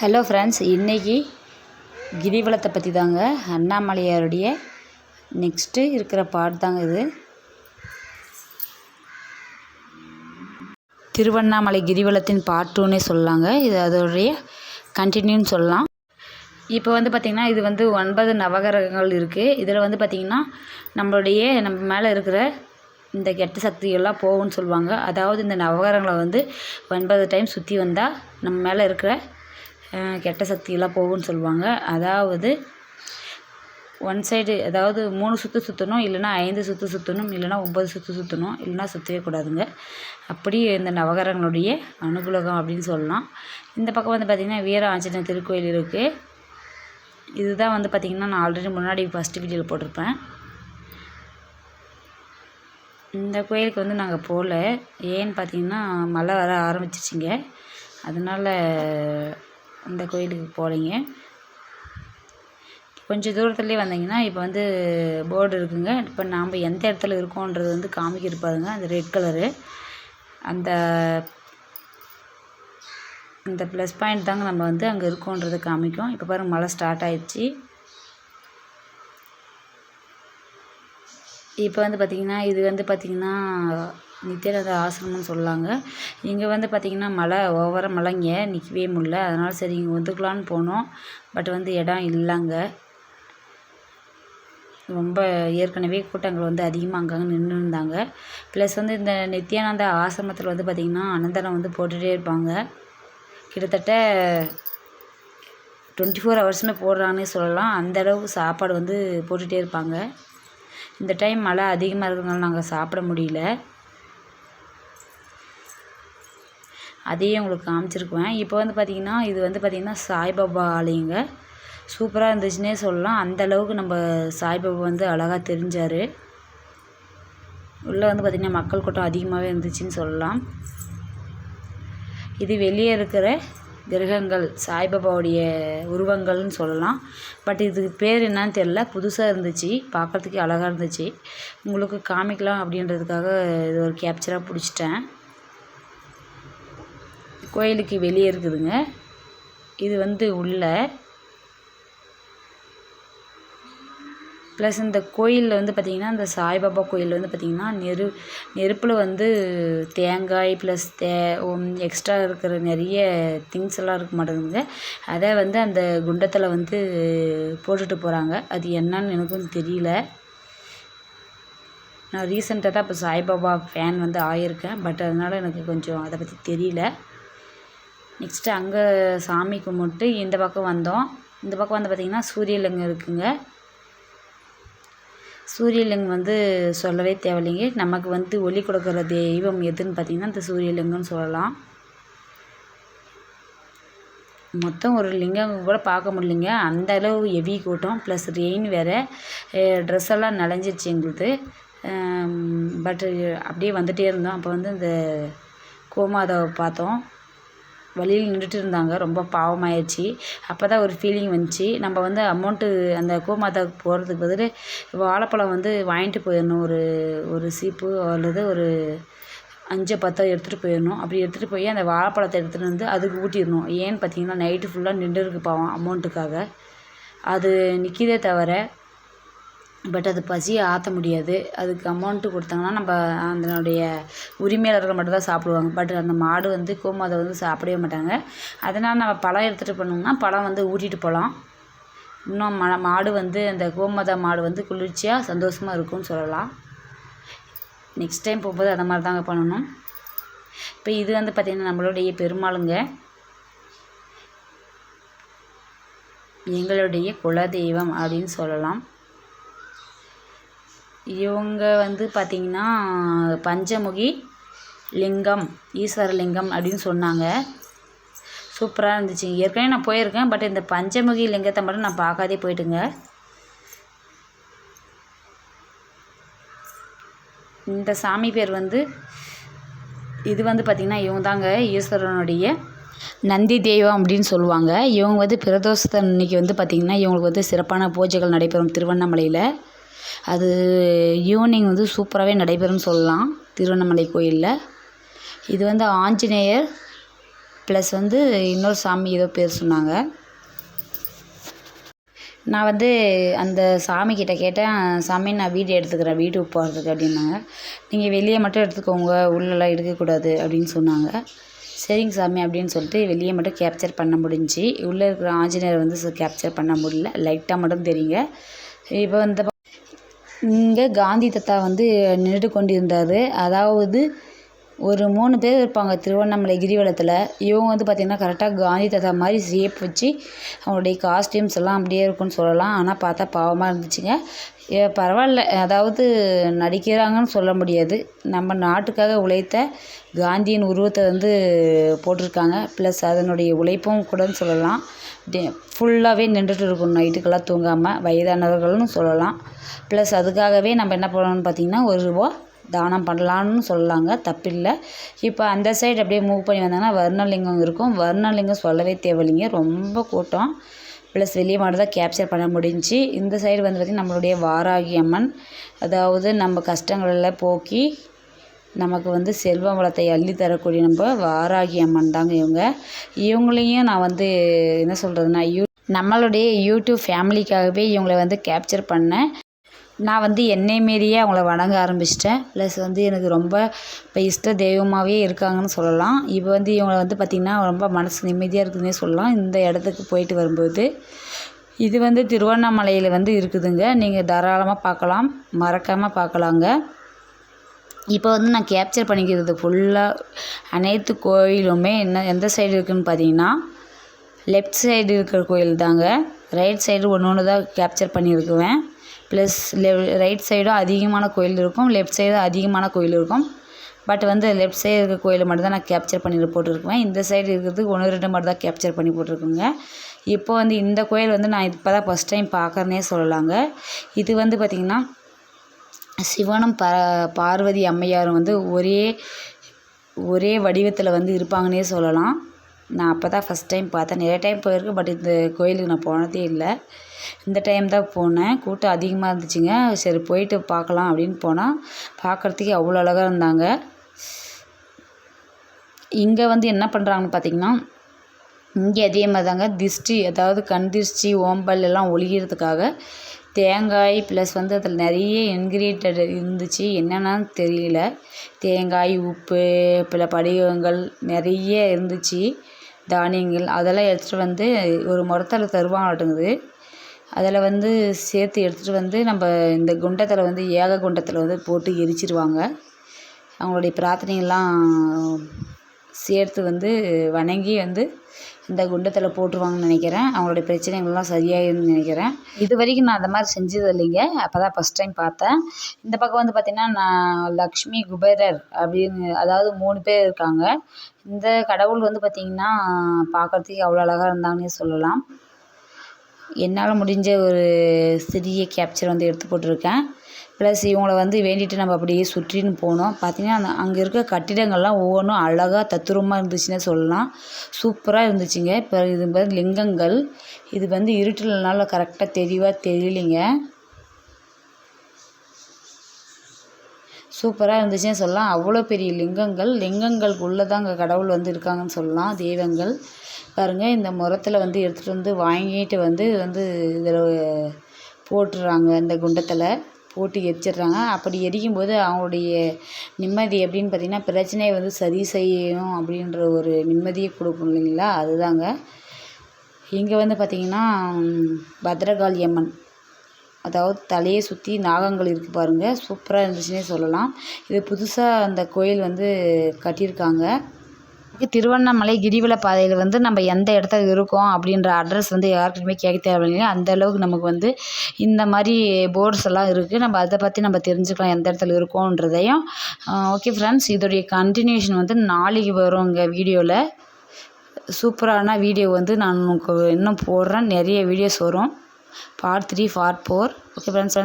Hello friends இன்றைக்கி கிரிவலத்தை பற்றி தாங்க அண்ணாமலையாருடைய நெக்ஸ்ட்டு இருக்கிற பாட்டு தாங்க இது. திருவண்ணாமலை கிரிவலத்தின் பாட்டுன்னே சொல்லலாங்க இது அதோடைய கண்டினியூன்னு சொல்லலாம். இப்போ வந்து பார்த்திங்கன்னா இது வந்து ஒன்பது நவகிரகங்கள் இருக்குது இதில் வந்து பார்த்திங்கன்னா நம்மளுடைய நம்ம மேலே இருக்கிற இந்த கெட்ட சக்திகள்லாம் போகும்னு சொல்லுவாங்க. அதாவது இந்த நவகிரகங்களை வந்து ஒன்பது டைம் சுற்றி வந்தால் நம்ம மேலே இருக்கிற கெட்ட சக்தியெல்லாம் போகும்னு சொல்லுவாங்க. அதாவது ஒன் சைடு அதாவது மூணு சுற்று சுற்றணும் இல்லைன்னா ஐந்து சுற்று சுற்றணும் இல்லைனா ஒம்பது சுற்று சுற்றணும் இல்லைன்னா சுற்றவே கூடாதுங்க. அப்படி இந்த நவகரங்களுடைய அனுகூலகம் அப்படின்னு சொல்லலாம். இந்த பக்கம் வந்து பார்த்திங்கன்னா வீர ஆஞ்சநேயர் திருக்கோயில் இருக்குது இதுதான் வந்து பார்த்திங்கன்னா நான் ஆல்ரெடி முன்னாடி ஃபஸ்ட்டு வீடியோவில் போட்டிருப்பேன். இந்த கோயிலுக்கு வந்து நாங்கள் போகல ஏன்னு பார்த்தீங்கன்னா மழை வர ஆரம்பிச்சிச்சிங்க அதனால் அந்த கோயிலுக்கு போகலைங்க கொஞ்சம் தூரத்துலேயே வந்தீங்கன்னா இப்போ வந்து போர்டு இருக்குங்க. இப்போ நாம் எந்த இடத்துல இருக்கோன்றது வந்து காமிக்கிருப்பாருங்க அந்த ரெட் கலரு அந்த இந்த ப்ளஸ் பாயிண்ட் தாங்க நம்ம வந்து அங்கே இருக்கோன்றதை காமிக்கும். இப்போ பாருங்கள் மழை ஸ்டார்ட் ஆயிடுச்சு. இப்போ வந்து பார்த்திங்கன்னா இது வந்து பார்த்திங்கன்னா நித்யானந்தா ஆசிரமம்னு சொல்லாங்க. இங்கே வந்து பார்த்திங்கன்னா மழை ஓவராக மழைங்க நிற்கவே முடில அதனால் சரி இங்கே வந்துக்கலான்னு போனோம். பட் வந்து இடம் இல்லைங்க. ரொம்ப ஏற்கனவே கூட்டங்கள் வந்து அதிகமாக அங்கங்கே நின்று இருந்தாங்க. ப்ளஸ் வந்து இந்த நித்யானந்த ஆசிரமத்தில் வந்து பார்த்திங்கன்னா அனந்தனம் வந்து போட்டுகிட்டே இருப்பாங்க. கிட்டத்தட்ட டுவெண்ட்டி ஃபோர் ஹவர்ஸுமே போடுறாங்கன்னே சொல்லலாம். அந்தளவுக்கு சாப்பாடு வந்து போட்டுகிட்டே இருப்பாங்க. இந்த டைம் மழை அதிகமாக இருக்கிறதுனால நாங்கள் சாப்பிட முடியல. அதையும் உங்களுக்கு காமிச்சிருக்குவேன். இப்போ வந்து பார்த்திங்கன்னா இது வந்து பார்த்திங்கன்னா சாய்பாபா ஆலயங்க சூப்பராக இருந்துச்சுன்னே சொல்லலாம். அந்தளவுக்கு நம்ம சாய்பாபா வந்து அழகாக தெரிஞ்சார். உள்ளே வந்து பார்த்திங்கன்னா மக்கள் கூட்டம் அதிகமாகவே இருந்துச்சுன்னு சொல்லலாம். இது வெளியே இருக்கிற கிரகங்கள் சாய்பாபாவுடைய உருவங்கள்னு சொல்லலாம். பட் இதுக்கு பேர் என்னன்னு தெரில புதுசாக இருந்துச்சு. பார்க்குறதுக்கே அழகாக இருந்துச்சு. உங்களுக்கு காமிக்கலாம் அப்படின்றதுக்காக இது ஒரு கேப்சராக பிடிச்சிட்டேன். கோயிலுக்கு வெளியே இருக்குதுங்க. இது வந்து உள்ள. ப்ளஸ் இந்த கோயிலில் வந்து பார்த்திங்கன்னா இந்த சாய்பாபா கோயில் வந்து பார்த்திங்கன்னா நெரு நெருப்பில் வந்து தேங்காய் ப்ளஸ் தே எக்ஸ்ட்ரா இருக்கிற நிறைய திங்ஸ் எல்லாம் இருக்க மாட்டேங்குதுங்க. அதை வந்து அந்த குண்டத்தில் வந்து போட்டுட்டு போகிறாங்க அது என்னன்னு எனக்கும் தெரியல. நான் ரீசெண்டாக தான் இப்போ சாய்பாபா ஃபேன் வந்து ஆகியிருக்கேன் பட் அதனால் எனக்கு கொஞ்சம் அதை பற்றி தெரியல. நெக்ஸ்ட்டு அங்கே சாமி கும்பிட்டு இந்த பக்கம் வந்தோம். இந்த பக்கம் வந்து பார்த்திங்கன்னா சூரியலிங்கம் இருக்குங்க. சூரியலிங்கம் வந்து சொல்லவே தேவையில்லைங்க. நமக்கு வந்து ஒளி கொடுக்குற தெய்வம் எதுன்னு பார்த்திங்கன்னா இந்த சூரியலிங்கம்னு சொல்லலாம். மொத்தம் ஒரு லிங்கம் கூட பார்க்க முடியலைங்க. அந்த அளவு ஹெவி கூட்டம். ப்ளஸ் ரெயின் வேறு. ட்ரெஸ் எல்லாம் நனைஞ்சிருச்சு எங்களுக்கு பட்டு அப்படியே வந்துகிட்டே இருந்தோம். அப்போ வந்து இந்த கோமாதாவை பார்த்தோம். வழியில் நின்றுட்டு இருந்தாங்க. ரொம்ப பாவமாயிடுச்சு அப்போ தான் ஒரு ஃபீலிங் வந்துச்சு. நம்ம வந்து அமௌண்ட்டு அந்த கோமாதாவுக்கு போகிறதுக்கு பதில் வாழைப்பழம் வந்து வாங்கிட்டு போயிடணும் ஒரு ஒரு சீப்பு அல்லது ஒரு அஞ்சு பத்தோ எடுத்துகிட்டு போயிடணும் அப்படி எடுத்துகிட்டு போய் அந்த வாழைப்பழத்தை எடுத்துகிட்டு வந்து அதுக்கு ஊட்டிடணும் ஏன்னு பார்த்தீங்கன்னா நைட்டு ஃபுல்லாக நின்று இருக்கு பாவம் அமௌண்ட்டுக்காக அது நிற்கிதே தவிர பட் அது பசியை ஆற்ற முடியாது. அதுக்கு அமௌண்ட்டு கொடுத்தாங்கன்னா நம்ம அதனுடைய உரிமையாளர்கள் மட்டும் தான் சாப்பிடுவாங்க. பட் அந்த மாடு வந்து கோமாதை வந்து சாப்பிடவே மாட்டாங்க. அதனால் நம்ம பழம் எடுத்துகிட்டு போனோம்னா பழம் வந்து ஊட்டிகிட்டு போகலாம். இன்னும் ம மாடு வந்து அந்த கோமாதா மாடு வந்து குளிர்ச்சியாக சந்தோஷமாக இருக்கும்னு சொல்லலாம். நெக்ஸ்ட் டைம் போகும்போது அந்த மாதிரி தாங்க பண்ணணும். இப்போ இது வந்து பார்த்திங்கன்னா நம்மளுடைய பெருமாளுங்க. எங்களுடைய குலதெய்வம் அப்படின்னு சொல்லலாம். இவங்க வந்து பார்த்திங்கன்னா பஞ்சமுகி லிங்கம் ஈஸ்வரலிங்கம் அப்படின்னு சொன்னாங்க. சூப்பராக இருந்துச்சு. ஏற்கனவே நான் போயிருக்கேன் பட் இந்த பஞ்சமுகி லிங்கத்தை மட்டும் நான் பார்க்காதே போயிட்டுங்க. இந்த சாமி பேர் வந்து இது வந்து பார்த்திங்கன்னா இவங்க தாங்க ஈஸ்வரனுடைய நந்தி தெய்வம் அப்படின்னு சொல்லுவாங்க. இவங்க வந்து பிரதோஷத்தை அன்னைக்கு வந்து பார்த்திங்கன்னா இவங்களுக்கு வந்து சிறப்பான பூஜைகள் நடைபெறும் திருவண்ணாமலையில். அது ஈவினிங் வந்து சூப்பராகவே நடைபெறும்னு சொல்லலாம் திருவண்ணாமலை கோயிலில். இது வந்து ஆஞ்சநேயர் ப்ளஸ் வந்து இன்னொரு சாமி ஏதோ பேர் சொன்னாங்க. நான் வந்து அந்த சாமிக்கிட்ட கேட்டேன் சாமி நான் வீடியோ எடுத்துக்கிறேன் வீடு போகிறதுக்கு அப்படின்னாங்க. நீங்கள் வெளியே மட்டும் எடுத்துக்கோங்க உள்ளெல்லாம் எடுக்கக்கூடாது அப்படின்னு சொன்னாங்க. சரிங்க சாமி அப்படின்னு சொல்லிட்டு வெளியே மட்டும் கேப்சர் பண்ண முடிஞ்சு உள்ளே இருக்கிற ஆஞ்சநேயர் வந்து கேப்சர் பண்ண முடியல. லைட்டாக மட்டும் தெரியுங்க. இப்போ இந்த இங்கே காந்தி தாத்தா வந்து நின்றுட்டு கொண்டிருந்தார். அதாவது ஒரு மூணு பேர் இருப்பாங்க திருவண்ணாமலை கிரிவலத்தில். இவங்க வந்து பார்த்திங்கன்னா கரெக்டாக காந்தி தாத்தா மாதிரி ஷேப் வச்சு அவங்களுடைய காஸ்டியூம்ஸ் எல்லாம் அப்படியே இருக்குன்னு சொல்லலாம். ஆனால் பார்த்தா பாவமாக இருந்துச்சுங்க. ஏ பரவாயில்ல. அதாவது நடிக்கிறாங்கன்னு சொல்ல முடியாது. நம்ம நாட்டுக்காக உழைத்த காந்தியின் உருவத்தை வந்து போட்டிருக்காங்க. ப்ளஸ் அதனுடைய உழைப்பும் கூடன்னு சொல்லலாம். டே ஃபுல்லாகவே நின்றுட்டு இருக்கணும் நைட்டுக்கெல்லாம் தூங்காமல் வயதானவர்கள்னு சொல்லலாம். ப்ளஸ் அதுக்காகவே நம்ம என்ன பண்ணணும்னு பார்த்திங்கன்னா ஒரு ரூபா தானம் பண்ணலான்னு சொல்லலாங்க தப்பில்லை. இப்போ அந்த சைடு அப்படியே மூவ் பண்ணி வந்தாங்கன்னா வர்ணலிங்கம் இருக்கும். வர்ணலிங்கம் சொல்லவே தேவையில்லைங்க. ரொம்ப கூட்டம். ப்ளஸ் வெளியே மட்டும் தான் கேப்சர் பண்ண முடிஞ்சு இந்த சைடு வந்து பார்த்திங்கன்னா நம்மளுடைய வாராகி அம்மன். அதாவது நம்ம கஷ்டங்களெல்லாம் போக்கி நமக்கு வந்து செல்வ வளத்தை அள்ளி தரக்கூடிய நம்ம வாராகி அம்மன் தாங்க இவங்க. இவங்களையும் நான் வந்து என்ன சொல்கிறதுனா யூ நம்மளுடைய யூடியூப் ஃபேமிலிக்காகவே இவங்களை வந்து கேப்சர் பண்ணேன். நான் வந்து என்னை மீறியே அவங்கள வணங்க ஆரம்பிச்சிட்டேன். ப்ளஸ் வந்து எனக்கு ரொம்ப இப்போ இஷ்ட தெய்வமாகவே இருக்காங்கன்னு சொல்லலாம். இப்போ வந்து இவங்களை வந்து பார்த்திங்கன்னா ரொம்ப மனசு நிம்மதியாக இருக்குதுன்னே சொல்லலாம். இந்த இடத்துக்கு போயிட்டு வரும்போது இது வந்து திருவண்ணாமலையில் வந்து இருக்குதுங்க. நீங்கள் தாராளமாக பார்க்கலாம் மறக்காமல் பார்க்கலாங்க இப்போ வந்து நான் கேப்சர் பண்ணிக்கிறது ஃபுல்லாக அனைத்து கோயிலுமே என்ன எந்த சைடு இருக்குதுன்னு பார்த்தீங்கன்னா லெஃப்ட் சைடு இருக்கிற கோயில் தாங்க. ரைட் சைடு ஒன்று ஒன்று தான் கேப்சர் பண்ணியிருக்குவேன். ப்ளஸ் லெவ் ரைட் சைடும் அதிகமான கோயில் இருக்கும் லெஃப்ட் சைடும் அதிகமான கோயில் இருக்கும். பட் வந்து லெஃப்ட் சைடு இருக்கிற கோயில் மட்டும் தான் நான் கேப்ச்சர் பண்ணி போட்டிருக்குவேன் இந்த சைடு இருக்கிறது ஒன்று ரெண்டு மட்டும் தான் கேப்ச்சர் பண்ணி போட்டிருக்குங்க. இப்போ வந்து இந்த கோயில் வந்து நான் இப்போ தான் ஃபஸ்ட் டைம் பார்க்குறேனே சொல்லலாங்க. இது வந்து பார்த்திங்கன்னா சிவனும் ப பார்வதி அம்மையாரும் வந்து ஒரே ஒரே வடிவத்தில் வந்து இருப்பாங்கன்னே சொல்லலாம். நான் அப்போ தான் ஃபஸ்ட் டைம் பார்த்தேன். நிறைய டைம் போயிருக்கேன் பட் இந்த கோயிலுக்கு நான் போனதே இல்லை. இந்த டைம் தான் போனேன். கூட்டம் அதிகமாக இருந்துச்சுங்க. சரி போயிட்டு பார்க்கலாம் அப்படின்னு போனால் பார்க்குறதுக்கே அவ்வளோ அழகாக இருந்தாங்க. இங்கே வந்து என்ன பண்ணுறாங்கன்னு பார்த்தீங்கன்னா இங்கே அதே மாதிரி தாங்க திஷ்டி அதாவது கண் திஷ்டி ஓம்பல் எல்லாம் ஒழிகிறதுக்காக தேங்காய் ப்ளஸ் வந்து அதில் நிறைய இன்க்ரீடியட் இருந்துச்சு. என்னென்னு தெரியல. தேங்காய் உப்பு பல படிகங்கள் நிறைய இருந்துச்சு. தானியங்கள் அதெல்லாம் எடுத்துகிட்டு வந்து ஒரு முறத்தில் தருவாங்கட்டுங்குது அதில் வந்து சேர்த்து எடுத்துகிட்டு வந்து நம்ம இந்த குண்டத்தில் வந்து ஏக குண்டத்தில் வந்து போட்டு எரிச்சிடுவாங்க அவங்களுடைய பிரார்த்தனைகள்லாம் சேர்த்து வந்து வணங்கி வந்து இந்த குண்டத்தில் போட்டுருவாங்கன்னு நினைக்கிறேன். அவங்களுடைய பிரச்சனைகள்லாம் சரியாயிரும்னு நினைக்கிறேன். இது வரைக்கும் நான் அந்த மாதிரி செஞ்சது இல்லைங்க. அப்போ தான் ஃபஸ்ட் டைம் பார்த்தேன். இந்த பக்கம் வந்து பார்த்திங்கன்னா நான் லக்ஷ்மி குபேரர் அப்படின்னு அதாவது மூணு பேர் இருக்காங்க. இந்த கடவுள் வந்து பார்த்திங்கன்னா பார்க்குறதுக்கு அவ்வளோ அழகாக இருந்தாங்கன்னே சொல்லலாம். என்னால் முடிஞ்ச ஒரு சிறிய கேப்ச்சர் வந்து எடுத்து போட்டிருக்கேன். ப்ளஸ் இவங்கள வந்து வேண்டிட்டு நம்ம அப்படியே சுற்றின்னு போனோம். பார்த்திங்கன்னா அந்த அங்கே இருக்க கட்டிடங்கள்லாம் ஒவ்வொன்றும் அழகாக தத்துரூபமாக இருந்துச்சுன்னே சொல்லலாம். சூப்பராக இருந்துச்சுங்க. இப்போ இது மாதிரி லிங்கங்கள். இது வந்து இருட்டுலனால கரெக்டாக தெளிவாக தெரியலிங்க. சூப்பராக இருந்துச்சுன்னு சொல்லலாம். அவ்வளோ பெரிய லிங்கங்கள். லிங்கங்களுக்குள்ளே தான் அங்கே கடவுள் வந்து இருக்காங்கன்னு சொல்லலாம். தெய்வங்கள். பாருங்கள் இந்த முறத்தில் வந்து எடுத்துகிட்டு வந்து வாங்கிட்டு வந்து வந்து இதில் போட்டுடுறாங்க இந்த குண்டத்தில். போட்டு எரிச்சிடுறாங்க. அப்படி எரிக்கும்போது அவங்களுடைய நிம்மதி எப்படின்னு பார்த்திங்கன்னா பிரச்சனையை வந்து சரி செய்யும் அப்படின்ற ஒரு நிம்மதியை கொடுக்கும் இல்லைங்களா? அதுதாங்க. இங்கே வந்து பார்த்திங்கன்னா பத்ரகாளி அம்மன். அதாவது தலையை சுற்றி நாகங்கள் இருக்குது பாருங்கள் சூப்பராக இருந்துச்சுன்னே சொல்லலாம். இது புதுசாக அந்த கோயில் வந்து கட்டியிருக்காங்க. திருவண்ணாமலை கிரிவல பாதையில் வந்து நம்ம எந்த இடத்துல இருக்கோம் அப்படின்ற அட்ரஸ் வந்து யாருக்கிட்டையுமே கேட்க தேவையில்லைங்க அந்த அளவுக்கு நமக்கு வந்து இந்த மாதிரி போர்ட்ஸ் எல்லாம் இருக்குது நம்ம அதை பற்றி நம்ம தெரிஞ்சுக்கலாம் எந்த இடத்துல இருக்கோன்றதையும் ஓகே ஃப்ரெண்ட்ஸ் இதோடைய கண்டினியூஷன் வந்து நாளைக்கு வரும் இங்கே வீடியோவில் சூப்பரான வீடியோ வந்து நான் இன்னும் போடுறேன். நிறைய வீடியோஸ் வரும். Part three part four okay friends